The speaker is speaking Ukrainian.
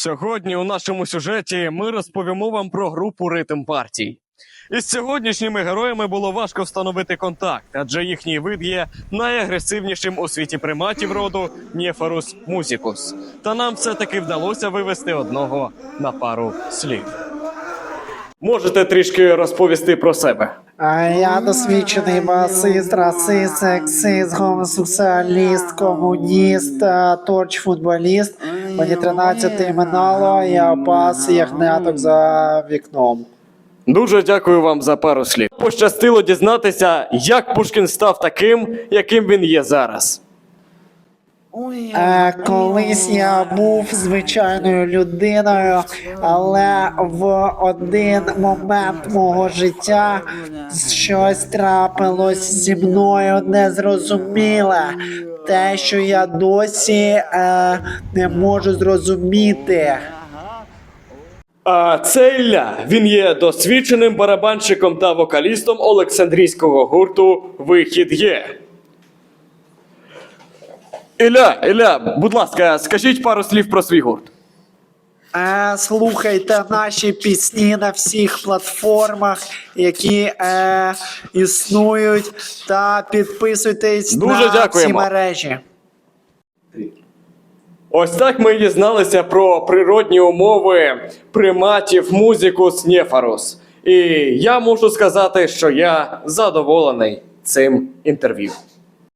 Сьогодні у нашому сюжеті ми розповімо вам про групу ритм партій. Із сьогоднішніми героями було важко встановити контакт, адже їхній вид є найагресивнішим у світі приматів роду Нєфарус музикус. Та нам все-таки вдалося вивести одного на пару слів. Можете трішки розповісти про себе. А я досвідчений басист, расист, сексист, гомосексуаліст, комуніст, е, торч-футболіст. Мені 13 минало, я пас ягняток за вікном. Дуже дякую вам за пару слів. Пощастило дізнатися, як Пушкін став таким, яким він є зараз. Е, колись я був звичайною людиною, але в один момент мого життя щось трапилось зі мною незрозуміле. Те, що я досі е, не можу зрозуміти. А це Ілля. Він є досвідченим барабанщиком та вокалістом Олександрійського гурту Вихід є. Ілля, Ілля, будь ласка, скажіть пару слів про свій гурт. Е, слухайте наші пісні на всіх платформах, які е, існують, та підписуйтесь Дуже на дякуємо. мережі. Ось так ми дізналися про природні умови приматів музикус нефарус. І я можу сказати, що я задоволений цим інтерв'ю.